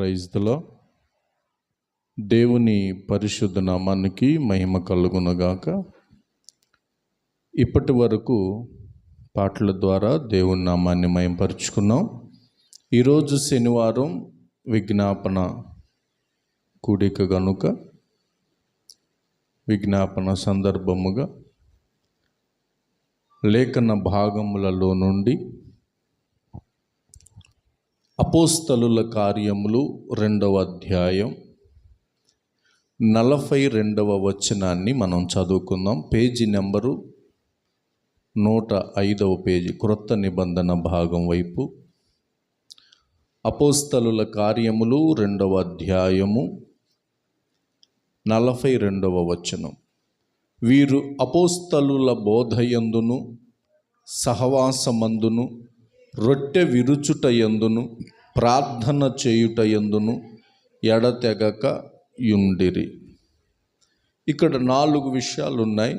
ప్రైజ్లో దేవుని పరిశుద్ధ నామానికి మహిమ కలుగునగాక. ఇప్పటి వరకు పాటల ద్వారా దేవుని నామాన్ని మయంపరుచుకున్నాం. ఈరోజు శనివారం విజ్ఞాపన కూడిక గనుక విజ్ఞాపన సందర్భముగా లేఖన భాగములలో నుండి అపోస్తలుల కార్యములు రెండవ అధ్యాయం నలభై రెండవ వచనాన్ని మనం చదువుకుందాం. పేజీ నెంబరు నూట ఐదవ పేజీ క్రొత్త నిబంధన భాగం వైపు. అపోస్తలుల కార్యములు రెండవ అధ్యాయము నలభై రెండవ వచనం. వీరు అపోస్తలుల బోధయందును సహవాసమందును రొట్టె విరుచుట యందును ప్రార్థన చేయుట ఎందును ఎడతెగక యుండిరి. ఇక్కడ నాలుగు విషయాలు ఉన్నాయి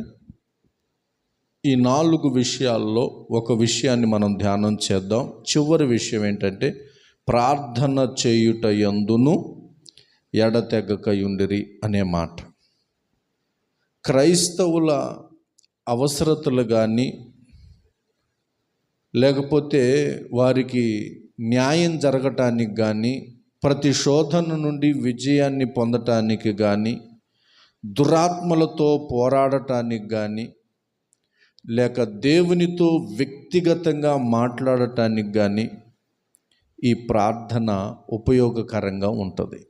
ఈ నాలుగు విషయాల్లో ఒక విషయాన్ని మనం ధ్యానం చేద్దాం. చివరి విషయం ఏంటంటే ప్రార్థన చేయుట యందును ఎడతెగక యుండిరి అనే మాట. క్రైస్తవుల అవసరతలు కానీ లేకపోతే వారికి న్యాయం జరగటానికి కానీ ప్రతి శోధన నుండి విజయాన్ని పొందటానికి కానీ దురాత్మలతో పోరాడటానికి కానీ లేక దేవునితో వ్యక్తిగతంగా మాట్లాడటానికి కానీ ఈ ప్రార్థన ఉపయోగకరంగా ఉంటుంది.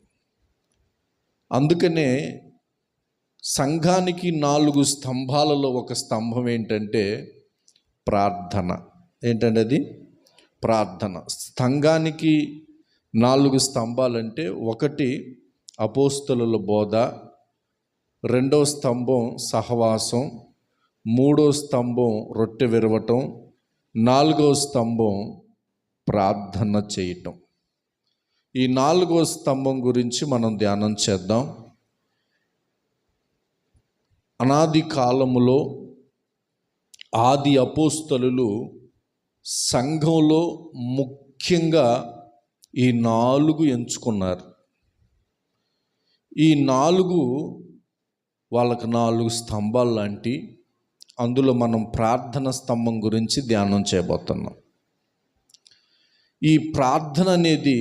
అందుకనే సంఘానికి నాలుగు స్తంభాలలో ఒక స్తంభం ఏంటంటే ప్రార్థన. ఏంటంటే అది ప్రార్థన. స్తంభానికి నాలుగు స్తంభాలంటే ఒకటి అపోస్తలుల బోధ రెండవ స్తంభం సహవాసం మూడో స్తంభం రొట్టె విరవటం నాలుగో స్తంభం ప్రార్థన చేయటం. ఈ నాలుగో స్తంభం గురించి మనం ధ్యానం చేద్దాం. అనాది కాలములో ఆది అపోస్తలు సంఘంలో ముఖ్యంగా ఈ నాలుగు ఎంచుకున్నారు. ఈ నాలుగు వాళ్ళకు నాలుగు స్తంభాలు లాంటి అందులో మనం ప్రార్థన స్తంభం గురించి ధ్యానం చేయబోతున్నాం. ఈ ప్రార్థన అనేది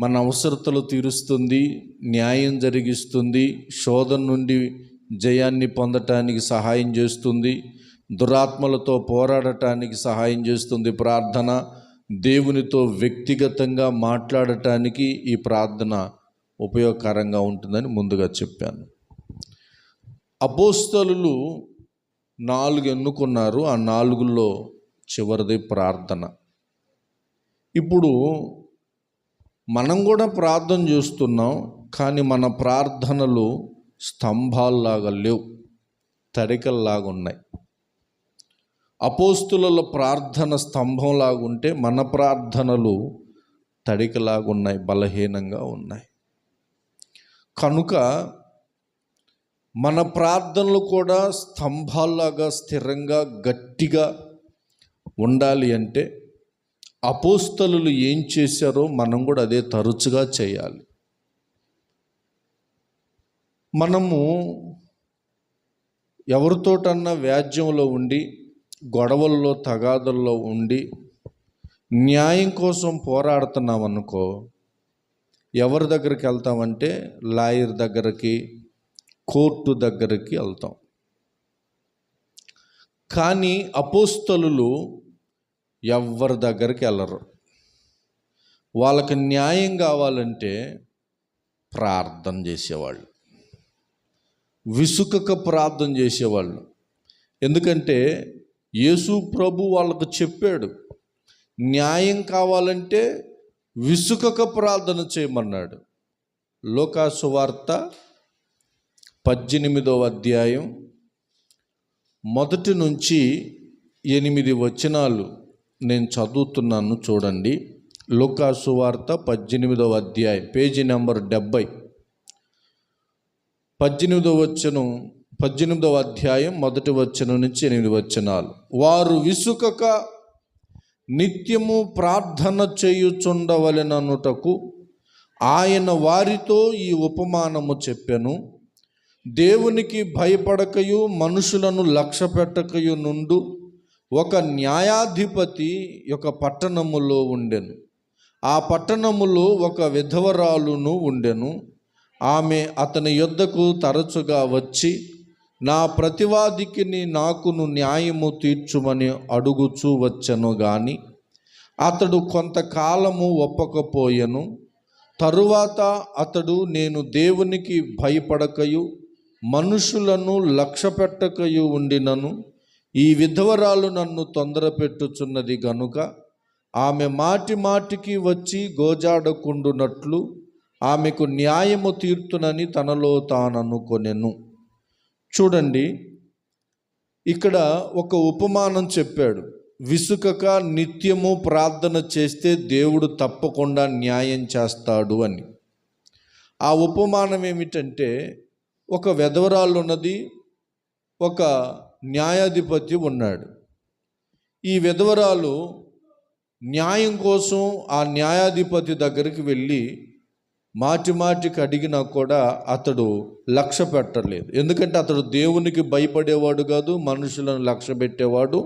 మన అవసరతలు తీరుస్తుంది న్యాయం జరిగిస్తుంది శోధన నుండి జయాన్ని పొందటానికి సహాయం చేస్తుంది దురాత్మలతో పోరాడటానికి సహాయం చేస్తుంది ప్రార్థన దేవునితో వ్యక్తిగతంగా మాట్లాడటానికి ఈ ప్రార్థన ఉపయోగకరంగా ఉంటుందని ముందుగా చెప్పాను. అపోస్తలు నాలుగు ఎన్నుకున్నారు ఆ నాలుగులో చివరిది ప్రార్థన. ఇప్పుడు మనం కూడా ప్రార్థన చేస్తున్నాం కానీ మన ప్రార్థనలు స్తంభాల్లాగా లేవు తడికల్లాగా ఉన్నాయి అపోస్తుల ప్రార్థన స్తంభంలాగుంటే మన ప్రార్థనలు తడికలాగా ఉన్నాయి బలహీనంగా ఉన్నాయి. కనుక మన ప్రార్థనలు కూడా స్తంభాల్లాగా స్థిరంగా గట్టిగా ఉండాలి అంటే అపోస్తలు ఏం చేశారో మనం కూడా అదే తరచుగా చేయాలి. మనము ఎవరితోటన్నా వ్యాజ్యంలో ఉండి గొడవల్లో తగాదల్లో ఉండి న్యాయం కోసం పోరాడుతున్నాం అనుకో ఎవరి దగ్గరికి వెళ్తామంటే లాయర్ దగ్గరికి కోర్టు దగ్గరికి వెళ్తాం. కానీ అపోస్తలు ఎవరి దగ్గరికి వెళ్ళరు. వాళ్ళకి న్యాయం కావాలంటే ప్రార్థన చేసేవాళ్ళు. విసుకక ప్రార్థన చేసేవాళ్ళు. ఎందుకంటే యేసు ప్రభు వాళ్ళకు చెప్పాడు న్యాయం కావాలంటే విసుకక ప్రార్థన చేయమన్నాడు. లోకాసు వార్త పద్దెనిమిదవ అధ్యాయం మొదటి నుంచి ఎనిమిది వచనాలు నేను చదువుతున్నాను చూడండి. లోకాసు వార్త పద్దెనిమిదవ అధ్యాయం పేజీ నెంబర్ డెబ్బై. పద్దెనిమిదవ వచనం పద్దెనిమిదవ అధ్యాయం మొదటి వచ్చనం నుంచి ఎనిమిది వచనాలు. వారు విసుకక నిత్యము ప్రార్థన చేయుచుండవలెననుటకు ఆయన వారితో ఈ ఉపమానము చెప్పెను. దేవునికి భయపడకయు మనుషులను లక్ష్య పెట్టకయు నుండు ఒక న్యాయాధిపతి ఒక పట్టణములో ఉండెను. ఆ పట్టణములో ఒక విధవరాలును ఉండెను. ఆమె అతని యొద్దకు తరచుగా వచ్చి నా ప్రతివాదికి నాకును న్యాయము తీర్చుమని అడుగుచూ వచ్చెను గాని అతడు కొంతకాలము ఒప్పకపోయెను తరువాత అతడు నేను దేవునికి భయపడకయు మనుషులను లక్ష్యపెట్టకయు ఉండినను ఈ విధవరాలు నన్ను తొందర పెట్టుచున్నది గనుక ఆమె మాటి మాటికి వచ్చి గోజాడకుండునట్లు ఆమెకు న్యాయము తీర్తునని తనలో తాననుకొనెను. చూడండి. ఇక్కడ ఒక ఉపమానం చెప్పాడు. విసుకక నిత్యము ప్రార్థన చేస్తే దేవుడు తప్పకుండా న్యాయం చేస్తాడు అని. ఆ ఉపమానం ఏమిటంటే ఒక వెధవరాలు ఉన్నది ఒక న్యాయాధిపతి ఉన్నాడు. ఈ విధవరాలు న్యాయం కోసం ఆ న్యాయాధిపతి దగ్గరికి వెళ్ళి మాటి మాటికి అడిగినా కూడా అతడు లక్ష్య పెట్టలేదు. ఎందుకంటే అతడు దేవునికి భయపడేవాడు కాదు మనుషులను లక్ష్య పెట్టేవాడు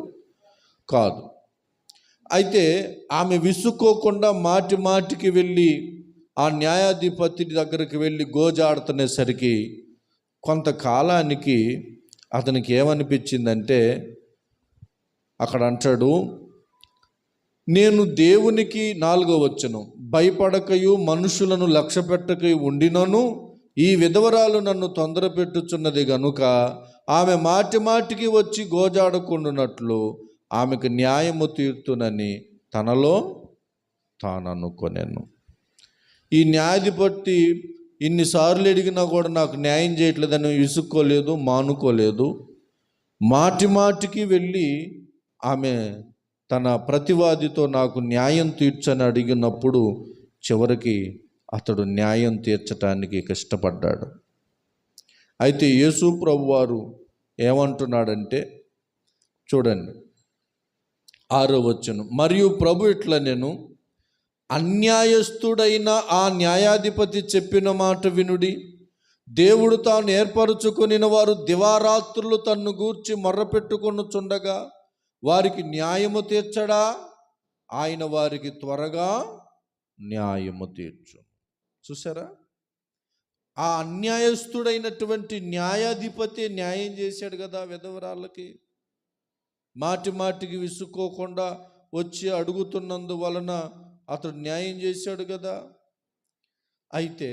కాదు. అయితే ఆమె విసుక్కోకుండా మాటి మాటికి వెళ్ళి ఆ న్యాయాధిపతి దగ్గరికి వెళ్ళి గోజాడుతునేసరికి కొంతకాలానికి అతనికి ఏమనిపించిందంటే అక్కడ అంటాడు నేను దేవునికి నాలుగో వచ్చను. భయపడకయు మనుషులను లక్ష్యపెట్టకయు ఉండినను. ఈ విధవరాలు నన్ను తొందర పెట్టుచున్నది గనుక ఆమె మాటి మాటికి వచ్చి గోజాడకుండునట్లు ఆమెకు న్యాయము తీర్తునని తనలో తాననుకొనెను ఈ న్యాయాధిపతి ఇన్నిసార్లు అడిగినా కూడా నాకు న్యాయం చేయట్లేదని విసుక్కోలేదు మానుకోలేదు. మాటి మాటికి వెళ్ళి ఆమె తన ప్రతివాదితో నాకు న్యాయం తీర్చని అడిగినప్పుడు చివరికి అతడు న్యాయం తీర్చటానికి కష్టపడ్డాడు. అయితే యేసు ప్రభు వారు ఏమంటున్నాడంటే చూడండి ఆరో వచ్చను మరియు ప్రభు ఇట్లా నేను అన్యాయస్తుడైన ఆ న్యాయాధిపతి చెప్పిన మాట వినుడి. దేవుడు తాను ఏర్పరచుకుని వారు దివారాత్రులు తన్ను గూర్చి మొర్రపెట్టుకొనుచుండగా వారికి న్యాయము తీర్చడా? ఆయన వారికి త్వరగా న్యాయము తీర్చు చూసారా ఆ అన్యాయస్తుడైనటువంటి న్యాయాధిపతి న్యాయం చేశాడు కదా విధవరాళ్ళకి? మాటి మాటికి విసుక్కోకుండా వచ్చి అడుగుతున్నందువలన అతడు న్యాయం చేశాడు కదా? అయితే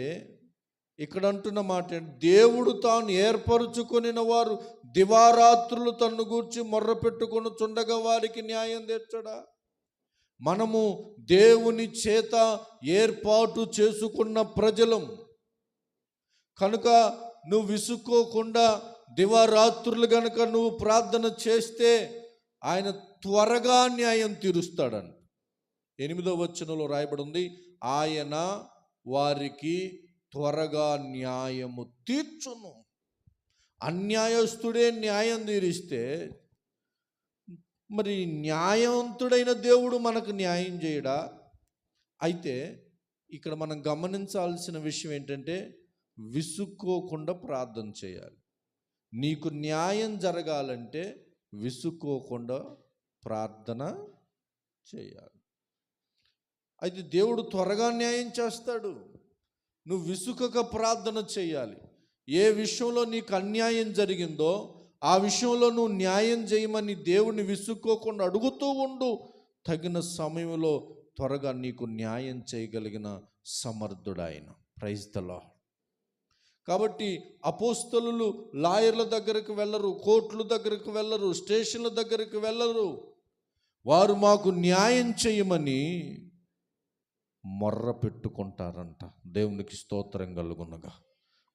ఇక్కడ అంటున్న మాట దేవుడు తాను ఏర్పరుచుకొనిన వారు దివారాత్రులు తన్ను గూర్చి మొర్ర పెట్టుకొని చుండగా వారికి న్యాయం తీర్చడా మనము దేవుని చేత ఏర్పాటు చేసుకున్న ప్రజలం. కనుక నువ్వు విసుక్కోకుండా దివారాత్రులు గనుక నువ్వు ప్రార్థన చేస్తే ఆయన త్వరగా న్యాయం తీరుస్తాడంట ఎనిమిదో వచనంలో రాయబడి ఉంది ఆయన వారికి త్వరగా న్యాయము తీర్చును. అన్యాయస్తుడే న్యాయం తీరిస్తే మరి న్యాయవంతుడైన దేవుడు మనకు న్యాయం చేయడా? అయితే ఇక్కడ మనం గమనించాల్సిన విషయం ఏంటంటే విసుక్కోకుండా ప్రార్థన చేయాలి. నీకు న్యాయం జరగాలంటే విసుక్కోకుండా ప్రార్థన చేయాలి. అయితే దేవుడు త్వరగా న్యాయం చేస్తాడు. నువ్వు విసుకక ప్రార్థన చేయాలి. ఏ విషయంలో నీకు అన్యాయం జరిగిందో ఆ విషయంలో నువ్వు న్యాయం చేయమని దేవుని విసుక్కోకుండా అడుగుతూ ఉండు. తగిన సమయంలో త్వరగా నీకు న్యాయం చేయగలిగిన సమర్థుడాయన. ప్రైజ్ ద కాబట్టి అపోస్తలు లాయర్ల దగ్గరకు వెళ్ళరు కోర్టుల దగ్గరకు వెళ్ళరు స్టేషన్ల దగ్గరకు వెళ్ళరు. వారు మాకు న్యాయం చేయమని మొర్ర పెట్టుకుంటారంట. దేవునికి స్తోత్రం కలుగునగా.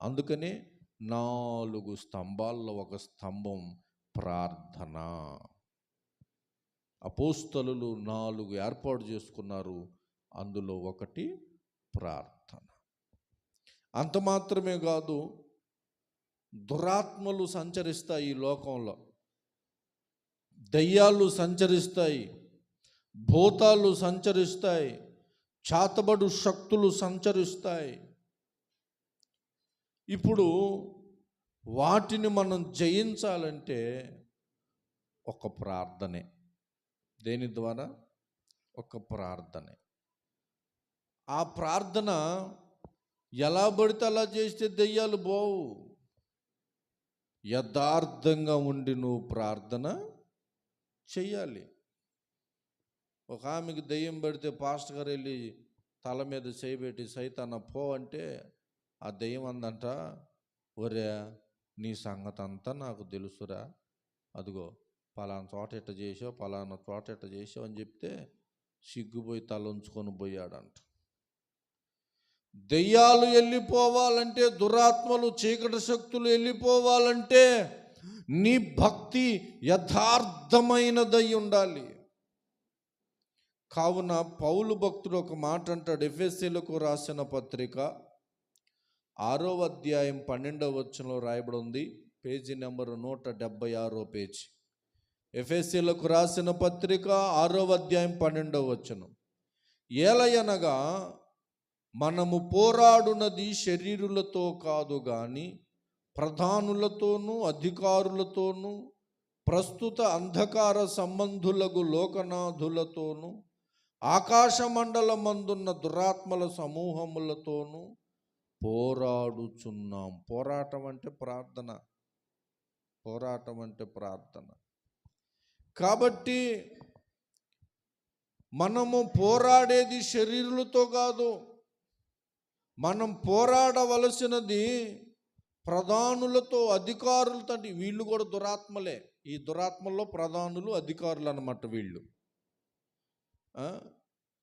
అందుకనే నాలుగు స్తంభాల్లో ఒక స్తంభం ప్రార్థన. అపోస్తలు నాలుగు ఏర్పాటు చేసుకున్నారు. అందులో ఒకటి ప్రార్థన. అంత మాత్రమే కాదు దురాత్మలు సంచరిస్తాయి ఈ లోకంలో. దయ్యాలు సంచరిస్తాయి. భూతాలు సంచరిస్తాయి. చాతబడు శక్తులు సంచరిస్తాయి. ఇప్పుడు వాటిని మనం జయించాలంటే ఒక ప్రార్థనే. దేని ద్వారా? ఒక ప్రార్థనే. ఆ ప్రార్థన ఎలా పడితే అలా చేస్తే దెయ్యాలు పోవు. యథార్థంగా ఉండి నువ్వు ప్రార్థన చెయ్యాలి. ఒక ఆమెకి దెయ్యం పెడితే పాస్టర్ గారు వెళ్ళి తల మీద చేయబెట్టి సైతాన పో అంటే ఆ దెయ్యం అందంట ఒరే నీ సంగతి అంతా నాకు తెలుసురా. అదిగో పలానా చోట ఎట్ట చేసావు పలానా చోట ఎట్ట చేసావు అని చెప్తే సిగ్గుపోయి తల ఉంచుకొని పోయాడంట. దెయ్యాలు వెళ్ళిపోవాలంటే దురాత్మలు చీకటి శక్తులు వెళ్ళిపోవాలంటే నీ భక్తి యథార్థమైనదై ఉండాలి కావున పౌలు భక్తుడు ఒక మాట అంటాడు. ఎఫ్ఎస్సీలకు రాసిన పత్రిక ఆరో అధ్యాయం పన్నెండవ వచనంలో రాయబడి ఉంది పేజీ నెంబరు నూట డెబ్బై ఆరో పేజీ. ఎఫ్ఎస్సీలకు రాసిన పత్రిక ఆరో అధ్యాయం పన్నెండవ వచనం. ఏలయనగా మనము పోరాడునది శరీరులతో కాదు కానీ ప్రధానులతోనూ అధికారులతోనూ ప్రస్తుత అంధకార సంబంధులకు లోకనాథులతోనూ ఆకాశమండలమందున్న దురాత్మల సమూహములతోనూ పోరాడుచున్నాం. పోరాటం అంటే ప్రార్థన. పోరాటం అంటే ప్రార్థన. కాబట్టి మనము పోరాడేది శరీరులతో కాదు. మనం పోరాడవలసినది ప్రధానులతో అధికారులతో వీళ్ళు కూడా దురాత్మలే. ఈ దురాత్మల్లో ప్రధానులు అధికారులు అన్నమాట వీళ్ళు.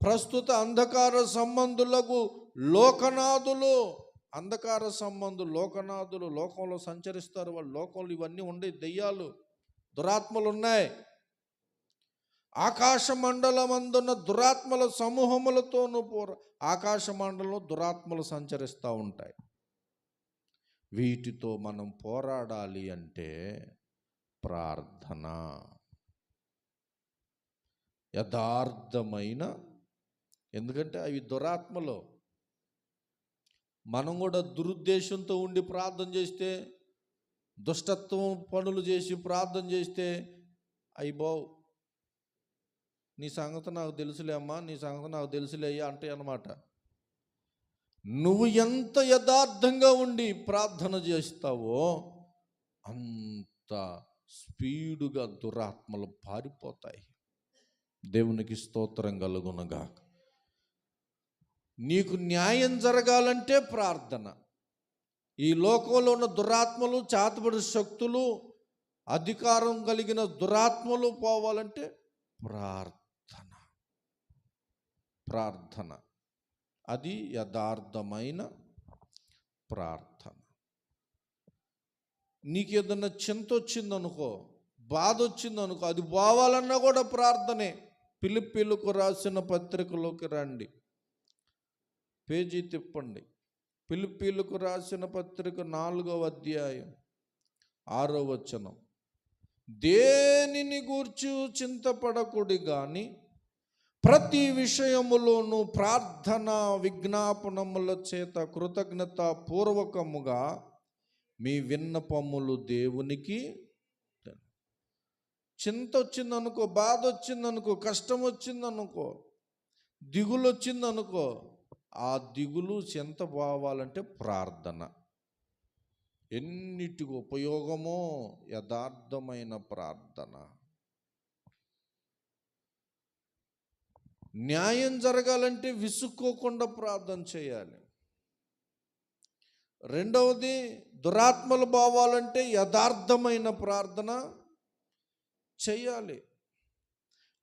ప్రస్తుత అంధకార సంబంధులకు లోకనాథులు అంధకార సంబంధులు లోకనాథులు లోకంలో సంచరిస్తారు. వాళ్ళు లోకంలో ఇవన్నీ ఉండే దెయ్యాలు దురాత్మలు ఉన్నాయి ఆకాశ మండలమందున్న దురాత్మల సమూహములతోనూ పోర ఆకాశ మండలంలో దురాత్మలు సంచరిస్తూ ఉంటాయి. వీటితో మనం పోరాడాలి అంటే ప్రార్థన. యథార్థమైన ఎందుకంటే అవి దురాత్మలు. మనం కూడా దురుద్దేశంతో ఉండి ప్రార్థన చేస్తే దుష్టత్వం పనులు చేసి ప్రార్థన చేస్తే అయిపోవు నీ సంగతి నాకు తెలుసులే అమ్మా నీ సంగతి నాకు తెలుసులే అయ్యా అంటే అన్నమాట. నువ్వు ఎంత యథార్థంగా ఉండి ప్రార్థన చేస్తావో అంత స్పీడుగా దురాత్మలు పారిపోతాయి. దేవునికి స్తోత్రం కలుగునగా నీకు న్యాయం జరగాలంటే ప్రార్థన. ఈ లోకంలో ఉన్న దురాత్మలు చాతబడి శక్తులు అధికారం కలిగిన దురాత్మలు పోవాలంటే ప్రార్థన. ప్రార్థన. అది యథార్థమైన ప్రార్థన. నీకు ఏదన్నా చింత వచ్చిందనుకో బాధ వచ్చిందనుకో అది పోవాలన్నా కూడా ప్రార్థనే. పిలిపిలకు రాసిన పత్రికలోకి రండి. పేజీ తిప్పండి. పిలిపిలకు రాసిన పత్రిక నాలుగవ అధ్యాయం ఆరో వచనం. దేనిని గూర్చి చింతపడకుడి గాని ప్రతి విషయములోనూ ప్రార్థన విజ్ఞాపనముల చేత కృతజ్ఞత పూర్వకముగా మీ విన్నపములు దేవునికి చింత వచ్చిందనుకో బాధ వచ్చిందనుకో కష్టం వచ్చిందనుకో దిగులు వచ్చిందనుకో ఆ దిగులు చింత పోవాలంటే ప్రార్థన. ఎన్నిటికి ఉపయోగమో యథార్థమైన ప్రార్థన. న్యాయం జరగాలంటే విసుక్కోకుండా ప్రార్థన చేయాలి. రెండవది దురాత్మలు బావాలంటే యథార్థమైన ప్రార్థన. చేయాలి.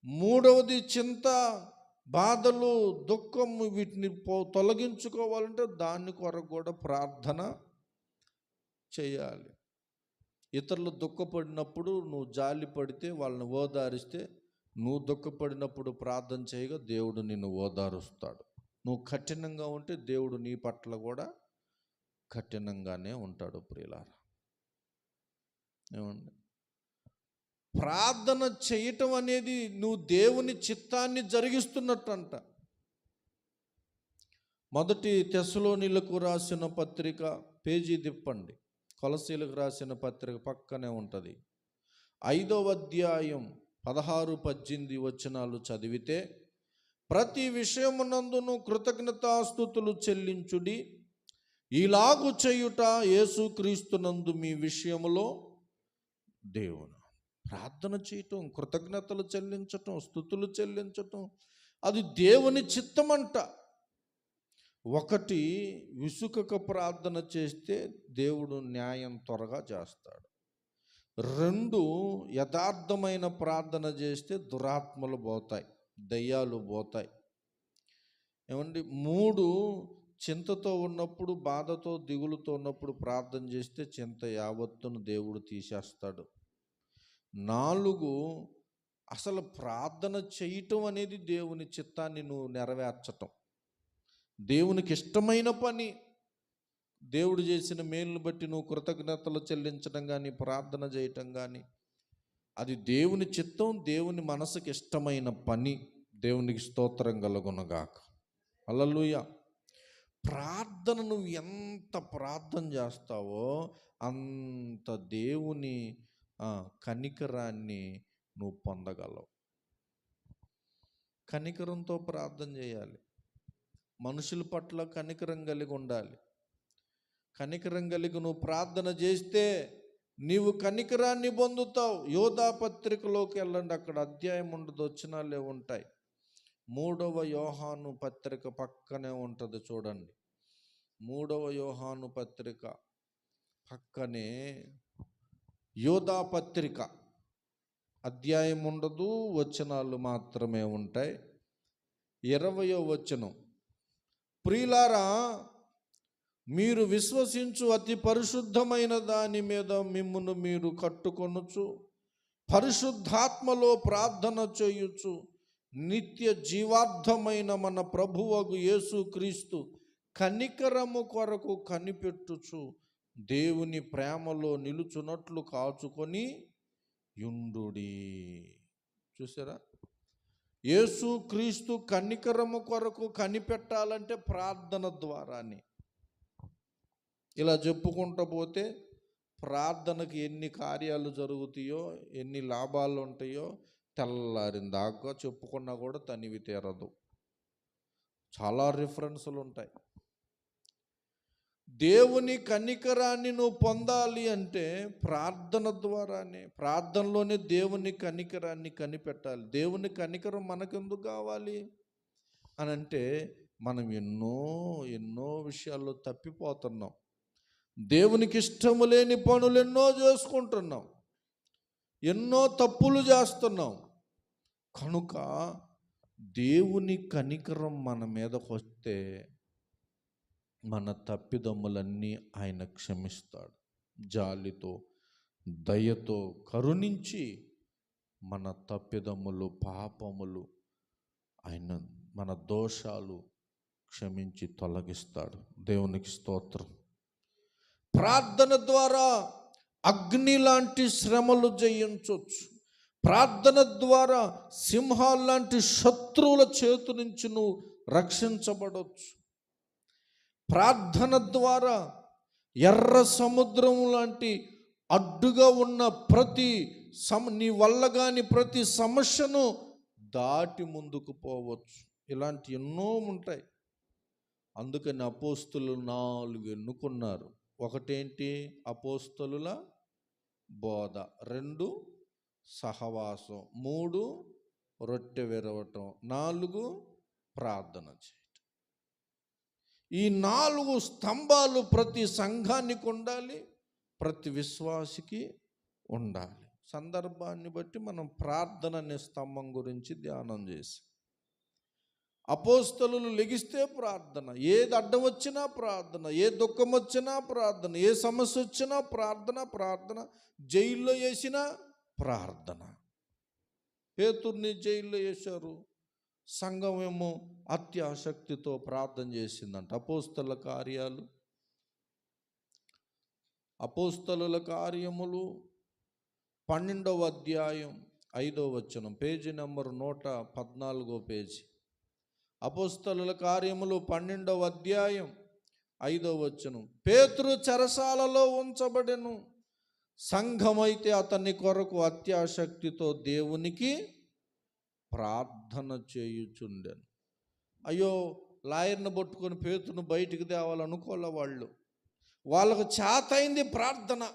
మూడవది చింత బాధలు దుఃఖం వీటిని పో తొలగించుకోవాలంటే దాని కొరకు కూడా ప్రార్థన చేయాలి. ఇతరులు దుఃఖపడినప్పుడు నువ్వు జాలి పడితే వాళ్ళని ఓదారిస్తే నువ్వు దుఃఖపడినప్పుడు ప్రార్థన చేయగా దేవుడు నిన్ను ఓదారుస్తాడు. నువ్వు కఠినంగా ఉంటే దేవుడు నీ పట్ల కూడా కఠినంగానే ఉంటాడు ప్రియులారా. ఏమండి? ప్రార్థన చేయటం అనేది నువ్వు దేవుని చిత్తాన్ని జరిగిస్తున్నట్టు అంట మొదటి తెసలోనిలకు రాసిన పత్రిక పేజీ తిప్పండి కొలసీలకు రాసిన పత్రిక పక్కనే ఉంటుంది. ఐదవ అధ్యాయం పదహారు పద్దెనిమిది వచనాలు చదివితే ప్రతి విషయమునందును కృతజ్ఞతాస్థుతులు చెల్లించుడి. ఇలాగు చేయుట యేసుక్రీస్తునందు మీ విషయములో దేవుడు. ప్రార్థన చేయటం కృతజ్ఞతలు చెల్లించటం స్థుతులు చెల్లించటం అది దేవుని చిత్తమంట. ఒకటి విసుకక ప్రార్థన చేస్తే దేవుడు న్యాయం త్వరగా చేస్తాడు. రెండు యథార్థమైన ప్రార్థన చేస్తే దురాత్మలు పోతాయి దయ్యాలు పోతాయి. ఏమండి? మూడు చింతతో ఉన్నప్పుడు బాధతో దిగులుతో ఉన్నప్పుడు ప్రార్థన చేస్తే చింత యావత్తును దేవుడు తీసేస్తాడు. నాలుగు అసలు ప్రార్థన చేయటం అనేది దేవుని చిత్తాన్ని నువ్వు నెరవేర్చటం. దేవునికి ఇష్టమైన పని. దేవుడు చేసిన మేలును బట్టి నువ్వు కృతజ్ఞతలు చెల్లించడం కానీ ప్రార్థన చేయటం కానీ అది దేవుని చిత్తం దేవుని మనసుకి ఇష్టమైన పని. దేవునికి స్తోత్రం కలుగునగాక. అల్లలుయ ప్రార్థన నువ్వు ఎంత ప్రార్థన చేస్తావో అంత దేవుని కనికరాన్ని నువ్వు పొందగలవు. కనికరంతో ప్రార్థన చేయాలి. మనుషుల పట్ల కనికరం కలిగి ఉండాలి. కనికరం కలిగి నువ్వు ప్రార్థన చేస్తే నీవు కనికరాన్ని పొందుతావు. యోధా పత్రికలోకి వెళ్ళండి. అక్కడ అధ్యాయం ఉండదు వచ్చినాలే ఉంటాయి. మూడవ యోహాను పత్రిక పక్కనే ఉంటుంది చూడండి. మూడవ యోహాను పత్రిక పక్కనే యోధా పత్రిక. అధ్యాయం ఉండదు వచనాలు మాత్రమే ఉంటాయి. ఇరవయో వచనం. ప్రియులారా మీరు విశ్వసించు అతి పరిశుద్ధమైన దాని మీద మిమ్మును మీరు కట్టుకొనుచు పరిశుద్ధాత్మలో ప్రార్థన చేయుచు నిత్య జీవార్థమైన మన ప్రభువగు యేసుక్రీస్తు కనికరము కొరకు కనిపెట్టుచు దేవుని ప్రేమలో నిలుచున్నట్లు కాచుకొని యుండుడి. చూసారా? యేసు క్రీస్తు కన్నికరము కొరకు కనిపెట్టాలంటే ప్రార్థన ద్వారానే. ఇలా చెప్పుకుంటూ పోతే ప్రార్థనకి ఎన్ని కార్యాలు జరుగుతాయో ఎన్ని లాభాలు ఉంటాయో తెల్లారిన దాకా చెప్పుకున్నా కూడా తనివి తీరదు. చాలా రిఫరెన్సులు ఉంటాయి దేవుని కనికరాన్ని నువ్వు పొందాలి అంటే ప్రార్థన ద్వారానే ప్రార్థనలోనే దేవుని కనికరాన్ని కనిపెట్టాలి. దేవుని కనికరం మనకెందుకు కావాలి? అని అంటే మనం ఎన్నో ఎన్నో విషయాల్లో తప్పిపోతున్నాం. దేవునికి ఇష్టము లేని పనులు ఎన్నో చేసుకుంటున్నాం. ఎన్నో తప్పులు చేస్తున్నాం. కనుక దేవుని కనికరం మన మీదకి వస్తే మన తప్పిదమ్ములన్నీ ఆయన క్షమిస్తాడు. జాలితో దయతో కరుణించి మన తప్పిదమ్ములు పాపములు ఆయన మన దోషాలు క్షమించి తొలగిస్తాడు. దేవునికి స్తోత్రం. ప్రార్థన ద్వారా అగ్ని లాంటి శ్రమలు జయించవచ్చు ప్రార్థన ద్వారా సింహాల లాంటి శత్రువుల చేతు నుంచి నువ్వు రక్షించబడవచ్చు ప్రార్థన ద్వారా ఎర్ర సముద్రం లాంటి అడ్డుగా ఉన్న ప్రతి సమ నీ వల్ల కాని ప్రతి సమస్యను దాటి ముందుకు పోవచ్చు. ఇలాంటి ఎన్నో ఉంటాయి. అందుకని అపోస్తులు నాలుగు ఎన్నుకున్నారు. ఒకటేంటి? అపోస్తలుల బోధ. రెండు సహవాసం. మూడు రొట్టె విరవటం. నాలుగు ప్రార్థన చేయి. ఈ నాలుగు స్తంభాలు ప్రతి సంఘానికి ఉండాలి ప్రతి విశ్వాసికి ఉండాలి. సందర్భాన్ని బట్టి మనం ప్రార్థన అనే స్తంభం గురించి ధ్యానం చేసి అపోస్తలు లెగిస్తే ప్రార్థన ఏది అడ్డం వచ్చినా ప్రార్థన ఏ దుఃఖం వచ్చినా ప్రార్థన ఏ సమస్య వచ్చినా ప్రార్థన ప్రార్థన జైల్లో వేసినా ప్రార్థన. పేతుర్ని జైల్లో వేశారు. సంఘం ఏమో అత్యాసక్తితో ప్రార్థన చేసిందంట. అపోస్తల కార్యాలు అపోస్తలుల కార్యములు పన్నెండవ అధ్యాయం ఐదవ వచనం పేజీ నెంబర్ నూట పద్నాలుగో పేజీ. అపోస్తలుల కార్యములు పన్నెండవ అధ్యాయం ఐదవ వచనం పేతురు చెరసాలలో ఉంచబడెను. సంఘమైతే అతని కొరకు అత్యాసక్తితో దేవునికి ప్రార్థన చేయుచుండెను. అయ్యో లాయర్ని పట్టుకొని పేతును బయటికి తేవాలనుకోలే వాళ్ళు. వాళ్ళకు చేతైంది ప్రార్థన.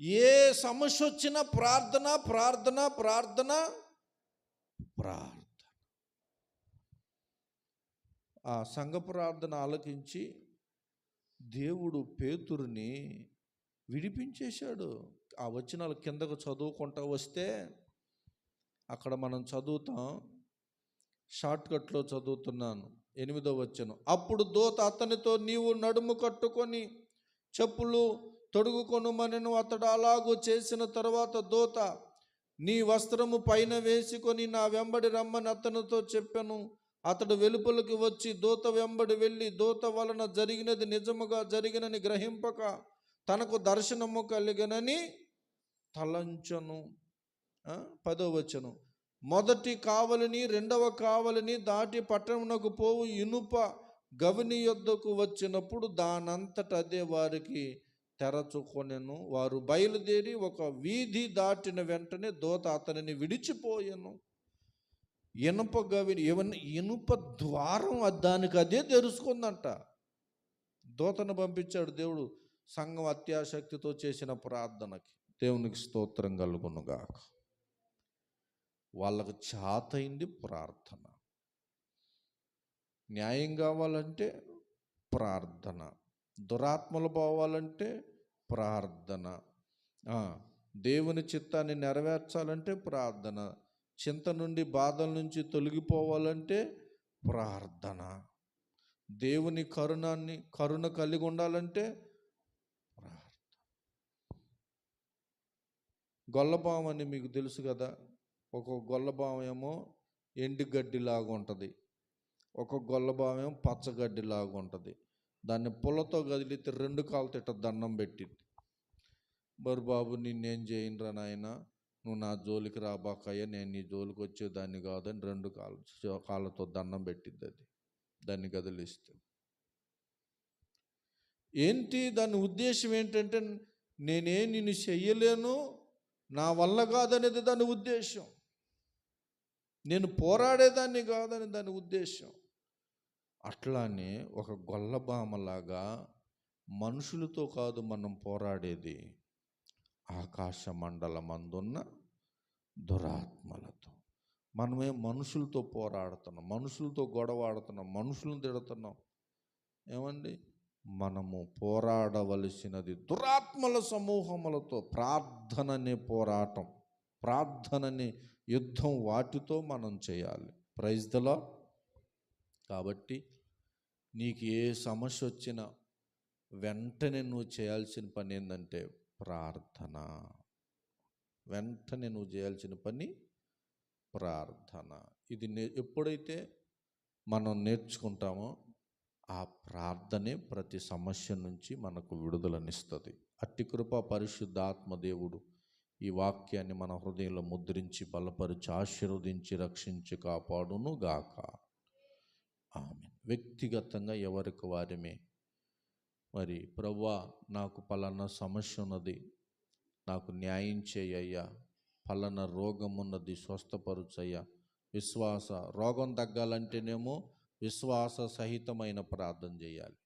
ఏ సమస్య వచ్చినా ప్రార్థన ప్రార్థన ప్రార్థన ప్రార్థన. ఆ సంఘ ప్రార్థన ఆలకించి దేవుడు పేతురిని విడిపించేశాడు. ఆ వచనాలు కిందకు చదువుకుంటా వస్తే అక్కడ మనం చదువుతాం. షార్ట్కట్లో చదువుతున్నాను. ఎనిమిదో వచ్చను అప్పుడు దోత అతనితో నీవు నడుము కట్టుకొని చెప్పులు తొడుగుకొనుమనను అతడు అలాగూ చేసిన తర్వాత దోత నీ వస్త్రము పైన వేసుకొని నా వెంబడి రమ్మని అతనితో చెప్పాను. అతడు వెలుపలికి వచ్చి దూత వెంబడి వెళ్ళి దూత వలన జరిగినది నిజముగా జరిగినని గ్రహింపక తనకు దర్శనము కలిగనని తలంచను. పదో వచ్చను మొదటి కావలిని రెండవ కావలిని దాటి పట్టణమునకు పోవు ఇనుప గవిని యొద్దకు వచ్చినప్పుడు దానంతట అదే వారికి తెరచుకొనెను. వారు బయలుదేరి ఒక వీధి దాటిన వెంటనే దోత అతనిని విడిచిపోయాను. ఇనుప గవిని ఏమన్నా ఇనుప ద్వారం దానికి అదే తెరుచుకుందంట. దోతను పంపించాడు దేవుడు సంఘం అత్యాసక్తితో చేసిన ప్రార్థనకి. దేవునికి స్తోత్రం కలుగునుగాక. వాళ్ళకు చాతైంది ప్రార్థన. న్యాయం కావాలంటే ప్రార్థన. దురాత్మలు పోవాలంటే ప్రార్థన. దేవుని చిత్తాన్ని నెరవేర్చాలంటే ప్రార్థన. చింత నుండి బాధల నుంచి తొలగిపోవాలంటే ప్రార్థన. దేవుని కరుణాన్ని కరుణ కలిగి ఉండాలంటే ప్రార్థన. గొల్లపాము అని మీకు తెలుసు కదా ఒక గొల్లబాం ఏమో ఎండుగడ్డిలాగా ఉంటుంది. ఒక గొల్లబాం ఏమో పచ్చగడ్డిలాగా ఉంటుంది. దాన్ని పుల్లతో కదిలితే రెండు కాళ్ళతో ఇట్ట దండం పెట్టింది. మరి బాబు నిన్నేం చేయనురా నాయన? నువ్వు నా జోలికి రాబాకయ్య నేను నీ జోలికి వచ్చేదాన్ని కాదని రెండు కాళ్ళు కాళ్ళతో దండం పెట్టింది అది. దాన్ని కదిలిస్తే. ఏంటి? దాని ఉద్దేశం ఏంటంటే నేనే నిన్ను చెయ్యలేను నా వల్ల కాదనేది దాని ఉద్దేశం. నేను పోరాడేదాన్ని కాదని దాని ఉద్దేశం అట్లానే ఒక గొల్లబామలాగా మనుషులతో కాదు మనం పోరాడేది ఆకాశ మండలమందున్న దురాత్మలతో. మనమే మనుషులతో పోరాడుతున్నాం మనుషులతో గొడవాడుతున్నాం మనుషులను తిడుతున్నాం. ఏమండి? మనము పోరాడవలసినది దురాత్మల సమూహములతో ప్రార్థననే పోరాటం. ప్రార్థనని యుద్ధం వాటితో మనం చేయాలి. ప్రైజ్దలా కాబట్టి నీకు ఏ సమస్య వచ్చినా వెంటనే నువ్వు చేయాల్సిన పని ఏంటంటే ప్రార్థన. వెంటనే నువ్వు చేయాల్సిన పని ప్రార్థన. ఇది నే ఎప్పుడైతే మనం నేర్చుకుంటామో ఆ ప్రార్థనే ప్రతి సమస్య నుంచి మనకు విడుదలనిస్తుంది. అట్టి కృప పరిశుద్ధాత్మ దేవుడు ఈ వాక్యాన్ని మన హృదయంలో ముద్రించి బలపరిచి ఆశీర్వదించి రక్షించి కాపాడును గాక ఆమె వ్యక్తిగతంగా ఎవరికి వారిమే. మరి ప్రవ్వా నాకు పలానా సమస్య ఉన్నది. నాకు న్యాయం చేయయ్యా పలానా రోగం ఉన్నది స్వస్థపరుచయ్యా. విశ్వాస రోగం తగ్గాలంటేనేమో విశ్వాస సహితమైన ప్రార్థన చేయాలి.